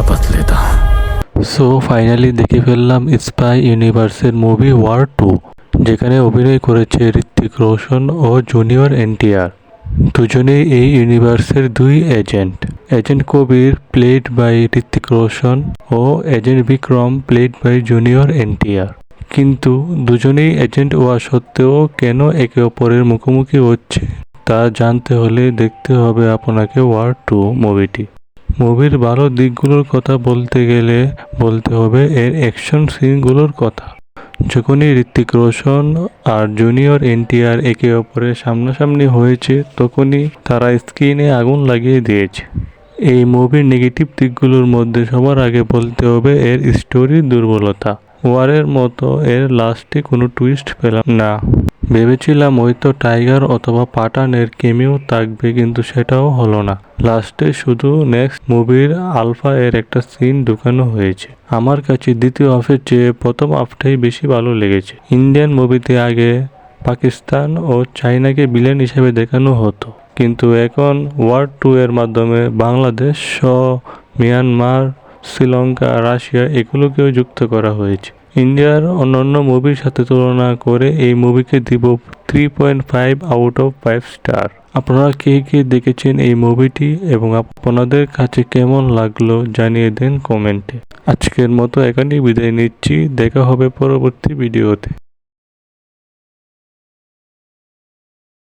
शपथ लेता हूँ সো ফাইনালি দেখে ফেললাম স্পাই ইউনিভার্সের মুভি ওয়ার টু যেখানে অভিনয় করেছে ঋত্বিক রোশন ও জুনিয়র এনটিআর দুজনেই এই ইউনিভার্সের দুই agent agent Kabir played by Hrithik Roshan O agent Vikram played by junior NTR কিন্তু দুজনেই এজেন্ট হওয়া সত্ত্বেও কেন একে অপরের মুখোমুখি হচ্ছে তা জানতে হলে দেখতে হবে আপনাকে ওয়ার টু মুভিটি মুভির ভালো দিকগুলোর কথা বলতে গেলে বলতে হবে এর অ্যাকশন সিনগুলোর কথা। যখনই ঋত্বিক রোশন আর জুনিয়র এনটিআর একে অপরের সামনাসামনি হয়েছে, তখনই তারা স্ক্রিনে আগুন লাগিয়ে দিয়েছে। এই মুভির নেগেটিভ দিকগুলোর মধ্যে সবার আগে বলতে হবে এর স্টোরির দুর্বলতা। ওয়ারের মতো এর লাস্টে কোনো টুইস্ট পেলাম না। ভেবেছিলাম হয়তো টাইগার অথবা পাঠানের কেমিও থাকবে, কিন্তু সেটাও হলো না। লাস্টে শুধু নেক্সট মুভির আলফা এর একটা সিন ঢুকানো হয়েছে। আমার কাছে দ্বিতীয় হাফের চেয়ে প্রথম হাফটাই বেশি ভালো লেগেছে। ইন্ডিয়ান মুভিতে আগে পাকিস্তান ও চাইনাকে বিলেন হিসেবে দেখানো হতো, কিন্তু এখন ওয়ার টু এর মাধ্যমে বাংলাদেশ স মিয়ানমার, শ্রীলঙ্কা, রাশিয়া এগুলোকেও যুক্ত করা হয়েছে। ইন্ডিয়ার অন্যান্য মুভির সাথে তুলনা করে এই মুভিকে দিব three point five out of five star আপনারা কে কে দেখেছেন এই মুভিটি এবং আপনাদের কাছে কেমন লাগল জানিয়ে দেন কমেন্টে। আজকের মতো এখানেই বিদায় নিচ্ছি, দেখা হবে পরবর্তী ভিডিওতে।